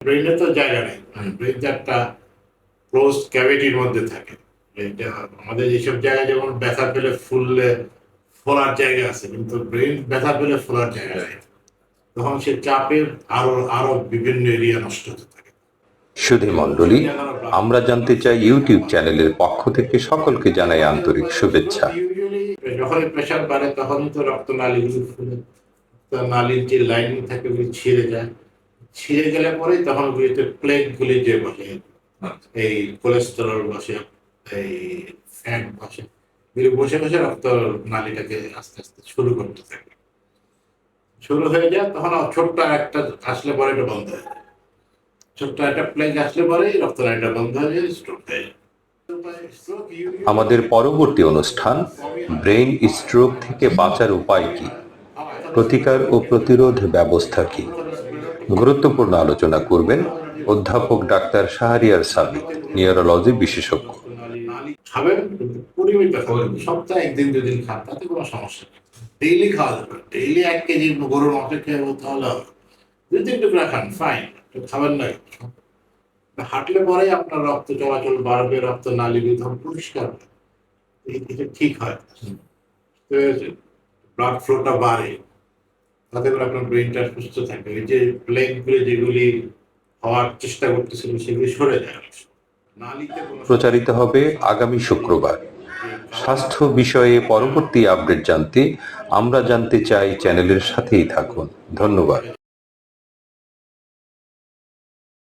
ব্রেইনে তো জায়গা নেই। ব্রেইন তো একটা ক্লোজ ক্যাভিটির মধ্যে থাকে। আমাদের এইসব জায়গায় যেমন ব্যথা পেলে ফুললে ফোলার জায়গা আছে কিন্তু ব্রেইন ব্যথা পেলে ফোলার জায়গা নেই। তখন সে চাপের আরও আরও বিভিন্ন এরিয়া নষ্ট হতে থাকে। সুধী মণ্ডলী আমরা জানতে চাই ইউটিউব চ্যানেলের পক্ষ থেকে সকলকে জানাই আন্তরিক শুভেচ্ছা। যখনই প্রেশার বাড়ে তখনই তো রক্ত নালীগুলো ফুলে নালীর যে লাইন থাকে ওগুলি ছিঁড়ে যায়। ছিঁড়ে গেলে পরে তখন ওগুলিতে প্লেগ গুলি যে বসে, এই কোলেস্টেরল বসে, এই ফ্যাট বসে, এগুলি বসে বসে রক্ত নালীটাকে আস্তে আস্তে শুরু করতে থাকে। শুরু হয়ে যায়, তখন ছোট্ট একটা আসলে পরে এটা বন্ধ হয়ে যায়। ছোট্ট একটা প্লেগ আসলে পরেই রক্ত নালীটা বন্ধ হয়ে যায় স্ট্রোক হয়ে যায়। আমাদের পরবর্তী অনুষ্ঠান ব্রেইন স্ট্রোক থেকে বাঁচার উপায় কি? প্রতিকার ও প্রতিরোধ ব্যবস্থা কি? গুরুত্বপূর্ণ আলোচনা করবেন অধ্যাপক ডাক্তার শাহরিয়ার সাবিত, নিউরোলজি বিশেষজ্ঞ। খাবেন পরিমিত খাবেন সপ্তাহে একদিন, দুদিন খান, তাতে কোনো সমস্যা নেই। ডেইলি খাওয়া যাবে ডেইলি এক কেজি গরুর মাংস খেয়ে তাহলে দুই তিন টুকরা খান ফাইন খাবেন না হাঁটলে পরে আপনার রক্ত চলাচল বাড়বে, রক্ত নালী বিধম পরিষ্কার এটা ঠিক হয়। ব্লাড ফ্লোটা বাড়ে তাতে করে আপনার ব্রেনটা সুস্থ থাকে এই যে প্লেগগুলি যেগুলি হওয়ার চেষ্টা করতেছিল সেগুলি সরে যায় প্রচারিত হবে আগামী শুক্রবার। স্বাস্থ্য বিষয়ে পরবর্তী আপডেট জানতে আমরা জানতে চাই চ্যানেলের সাথেই থাকুন। ধন্যবাদ।